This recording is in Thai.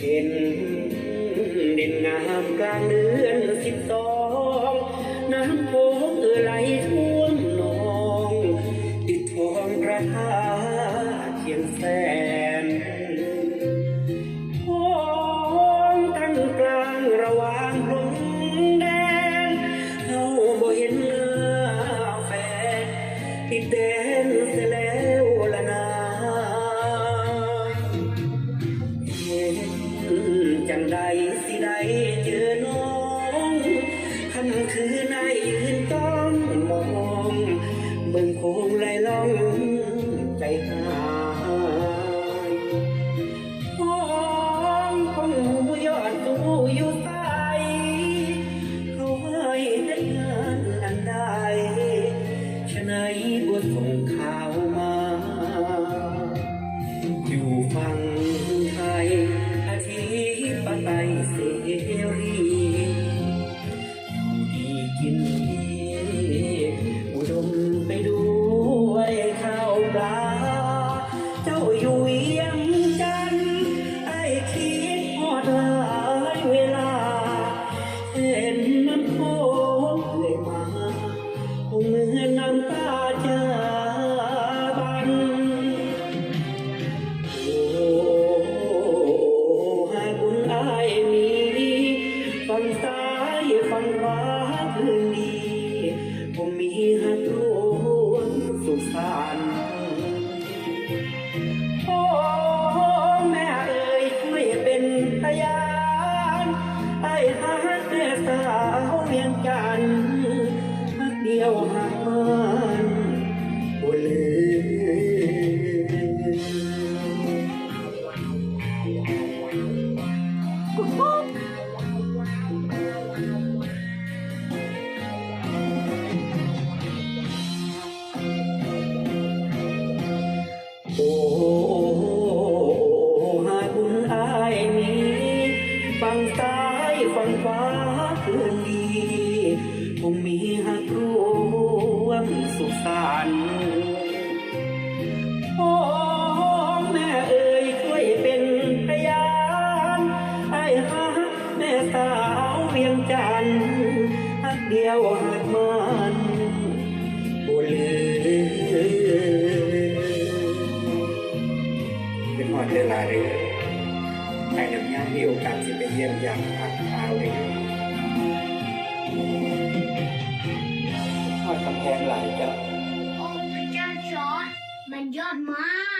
เห็นด่นงามกลางเดือนสิบสอง เจอน้องคำคืนนายยืนต้องมองมึงคงไหลล่องใจหายห้องขงหมูยอดตู้อยู่ไปเขาให้ได้งานอันใดชะไหนบนส่งข่าวมา อยู่ฟัง ฝั่งซ้ายฟังขวาคืนดีคงมีหักร่วมสุขสันต์ วเวียงจันทน์หักเดียวหักมันบ่ลืมเป็นหอดเวลาเลยไอ้น้ำยามีโอกาสที่ไปเยี่ยมยามพักเท้าเลยหอดกำแพงหลายจ้ะโอ้พระเจ้าจอร์ดมันยอดมาก